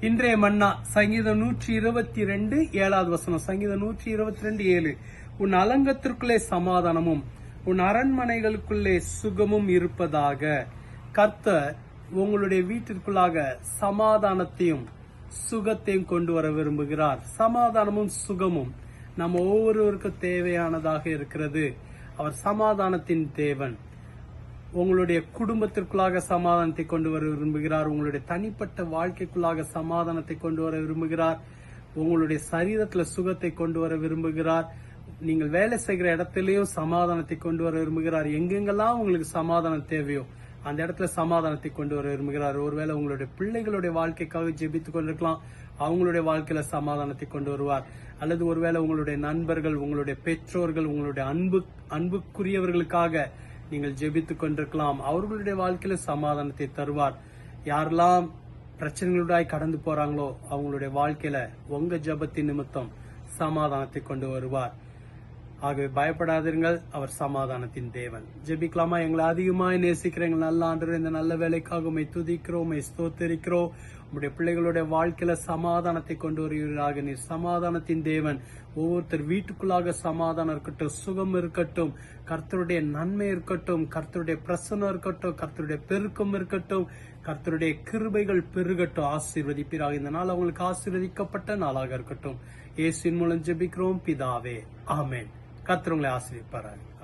இன்றைய மன்னா சங்கீதம் நூற்றி இருபத்தி ரெண்டு ஏழாவது வசனம். சங்கீதம் நூற்றி இருபத்தி ரெண்டு ஏழு. உன் அலங்கத்திற்குள்ளே சமாதானமும் உன் அரண்மனைகளுக்குள்ளே சுகமும் இருப்பதாக. கர்த்தர் உங்களுடைய வீட்டிற்குள்ளாக சமாதானத்தையும் சுகத்தையும் கொண்டு வர விரும்புகிறார். சமாதானமும் சுகமும் நம்ம ஒவ்வொருவருக்கும் தேவையானதாக இருக்கிறது. அவர் சமாதானத்தின் தேவன். உங்களுடைய குடும்பத்திற்குள்ளாக சமாதானத்தை கொண்டு வர விரும்புகிறார். உங்களுடைய தனிப்பட்ட வாழ்க்கைக்குள்ளாக சமாதானத்தை கொண்டு வர விரும்புகிறார். உங்களுடைய சரீரத்துல சுகத்தை கொண்டு வர விரும்புகிறார். நீங்கள் வேலை செய்கிற இடத்திலையும் சமாதானத்தை கொண்டு வர விரும்புகிறார். எங்கெங்கெல்லாம் உங்களுக்கு சமாதானம் தேவையோ அந்த இடத்துல சமாதானத்தை கொண்டு வர விரும்புகிறார். ஒருவேளை உங்களுடைய பிள்ளைகளுடைய வாழ்க்கைக்காக ஜெபித்துக் கொண்டிருக்கலாம். அவங்களுடைய வாழ்க்கையில சமாதானத்தை கொண்டு வருவார். அல்லது ஒருவேளை உங்களுடைய நண்பர்கள் உங்களுடைய பெற்றோர்கள் உங்களுடைய அன்பு அன்புக்குரியவர்களுக்காக நீங்கள் ஜெபித்துக் கொண்டிருக்கலாம். அவர்களுடைய வாழ்க்கையில சமாதானத்தை தருவார். யாரெல்லாம் பிரச்சனைகளுடாய் கடந்து போறாங்களோ அவங்களுடைய வாழ்க்கையில உங்க ஜெபத்தின் நிமித்தம் சமாதானத்தை கொண்டு வருவார். ஆகவே பயப்படாதீர்கள் அவர் சமாதானத்தின் தேவன். ஜெபிக்கலாமா? எங்களை அதிகமாக நேசிக்கிற எங்கள் நல்ல ஆண்டு இந்த நல்ல வேலைக்காக உண்மை துதிக்கிறோம் உண்மை ஸ்தோத்தரிக்கிறோம். உங்களுடைய பிள்ளைகளுடைய வாழ்க்கையில சமாதானத்தை கொண்டு வருகிறாக நீர் சமாதானத்தின் தேவன். ஒவ்வொருத்தர் வீட்டுக்குள்ளாக சமாதானம் இருக்கட்டும் சுகம் இருக்கட்டும் கர்த்தருடைய நன்மை இருக்கட்டும் கர்த்தருடைய பிரசனம் இருக்கட்டும் கர்த்தருடைய பெருக்கம் இருக்கட்டும் கர்த்தருடைய கிருபைகள் பெருகட்டும் ஆசீர்வதிப்பீராக. இந்த நாள் அவங்களுக்கு ஆசீர்வதிக்கப்பட்ட நாளாக இருக்கட்டும். இயேசின் மூலம் ஜெபிக்கிறோம் பிதாவே. ஆமேன். கர்த்தர் உங்களை ஆசீர்வதிப்பார்கள்